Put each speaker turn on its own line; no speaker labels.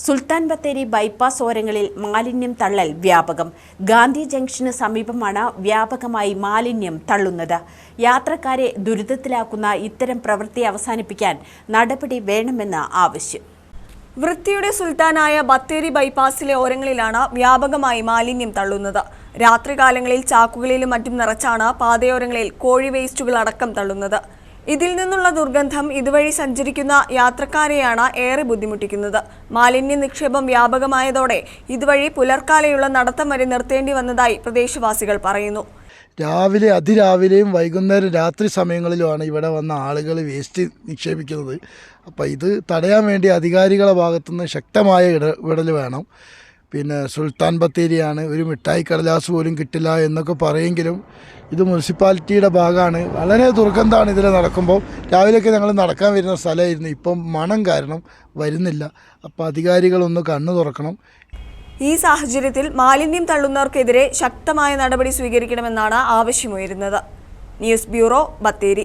Sultan Bathery bypass ഓരങ്ങളിൽ മാലിന്യം തള്ളൽ വ്യാപകം. Gandhi junction സമീപമാണ് വ്യാപകമായി മാലിന്യം തള്ളുന്നത്. യാത്രക്കാരെ ദുരിതത്തിലാക്കുന്ന ഇത്തരം പ്രവൃത്തി അവസാനിപ്പിക്കാൻ നടപടി വേണമെന്ന് ആവശ്യം.
വൃത്തിയുടെ സുൽത്താനായ ബത്തേരി ബൈപ്പാസിലെ ഓരങ്ങളിലാണ് വ്യാപകമായി മാലിന്യം തള്ളുന്നത്. രാത്രികാലങ്ങളിൽ ചാക്കുകളിലും മറ്റും നിറച്ചാണ് പാതയോരങ്ങളിൽ കോഴി വേസ്റ്റുകൾ അടക്കം തള്ളുന്നത്. ഇതിൽ നിന്നുള്ള ദുർഗന്ധം ഇതുവഴി സഞ്ചരിക്കുന്ന യാത്രക്കാരെയാണ് ഏറെ ബുദ്ധിമുട്ടിക്കുന്നത്. മാലിന്യ നിക്ഷേപം വ്യാപകമായതോടെ ഇതുവഴി പുലർക്കാലെയുള്ള നടത്തം വരെ നിർത്തേണ്ടി വന്നതായി പ്രദേശവാസികൾ പറയുന്നു.
രാവിലെ അതിരാവിലെയും വൈകുന്നേരം രാത്രി സമയങ്ങളിലുമാണ് ഇവിടെ വന്ന ആളുകൾ വേസ്റ്റ് നിക്ഷേപിക്കുന്നത്. അപ്പോൾ ഇത് തടയാൻ വേണ്ടി അധികാരികളുടെ ഭാഗത്തുനിന്ന് ശക്തമായ ഇടപെടൽ വേണം. പിന്നെ സുൽത്താൻ ബത്തേരിയാണ്. ഒരു മിഠായി കടലാസ് പോലും കിട്ടില്ല എന്നൊക്കെ പറയെങ്കിലും ഇത് മുനിസിപ്പാലിറ്റിയുടെ ഭാഗമാണ്. വളരെ ദുർഗന്ധമാണ് ഇതിൽ നടക്കുമ്പോൾ. രാവിലെയൊക്കെ ഞങ്ങൾ നടക്കാൻ വരുന്ന സ്ഥലമായിരുന്നു. ഇപ്പം മണം കാരണം വരുന്നില്ല. അപ്പോൾ അധികാരികളൊന്ന് കണ്ണു തുറക്കണം.
ഈ സാഹചര്യത്തിൽ മാലിന്യം തള്ളുന്നവർക്കെതിരെ ശക്തമായ നടപടി സ്വീകരിക്കണമെന്നാണ് ആവശ്യമുയരുന്നത്. News bureau Bathery.